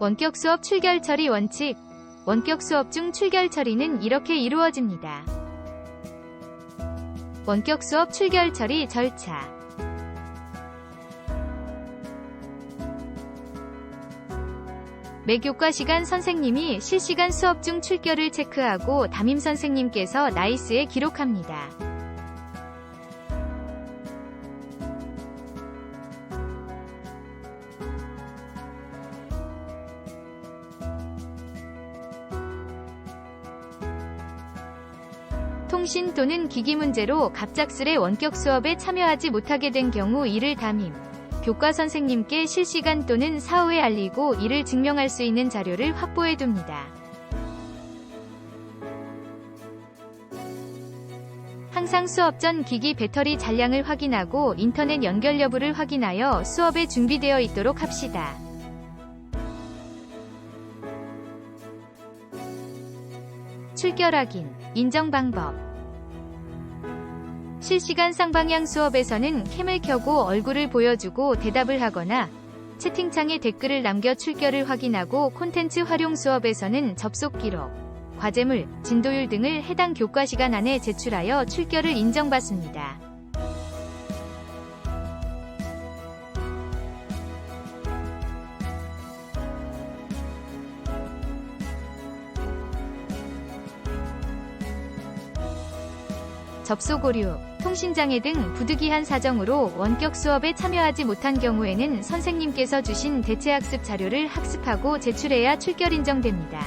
원격 수업 출결 처리 원칙. 원격 수업 중 출결 처리는 이렇게 이루어집니다. 원격 수업 출결 처리 절차. 매 교과 시간 선생님이 실시간 수업 중 출결을 체크하고 담임 선생님께서 나이스에 기록합니다. 통신 또는 기기 문제로 갑작스레 원격 수업에 참여하지 못하게 된 경우 이를 담임, 교과 선생님께 실시간 또는 사후에 알리고 이를 증명할 수 있는 자료를 확보해 둡니다. 항상 수업 전 기기 배터리 잔량을 확인하고 인터넷 연결 여부를 확인하여 수업에 준비되어 있도록 합시다. 출결 확인, 인정 방법. 실시간 쌍방향 수업에서는 캠을 켜고 얼굴을 보여주고 대답을 하거나 채팅창에 댓글을 남겨 출결을 확인하고 콘텐츠 활용 수업에서는 접속 기록, 과제물, 진도율 등을 해당 교과 시간 안에 제출하여 출결을 인정받습니다. 접속 오류, 통신장애 등 부득이한 사정으로 원격 수업에 참여하지 못한 경우에는 선생님께서 주신 대체학습 자료를 학습하고 제출해야 출결 인정됩니다.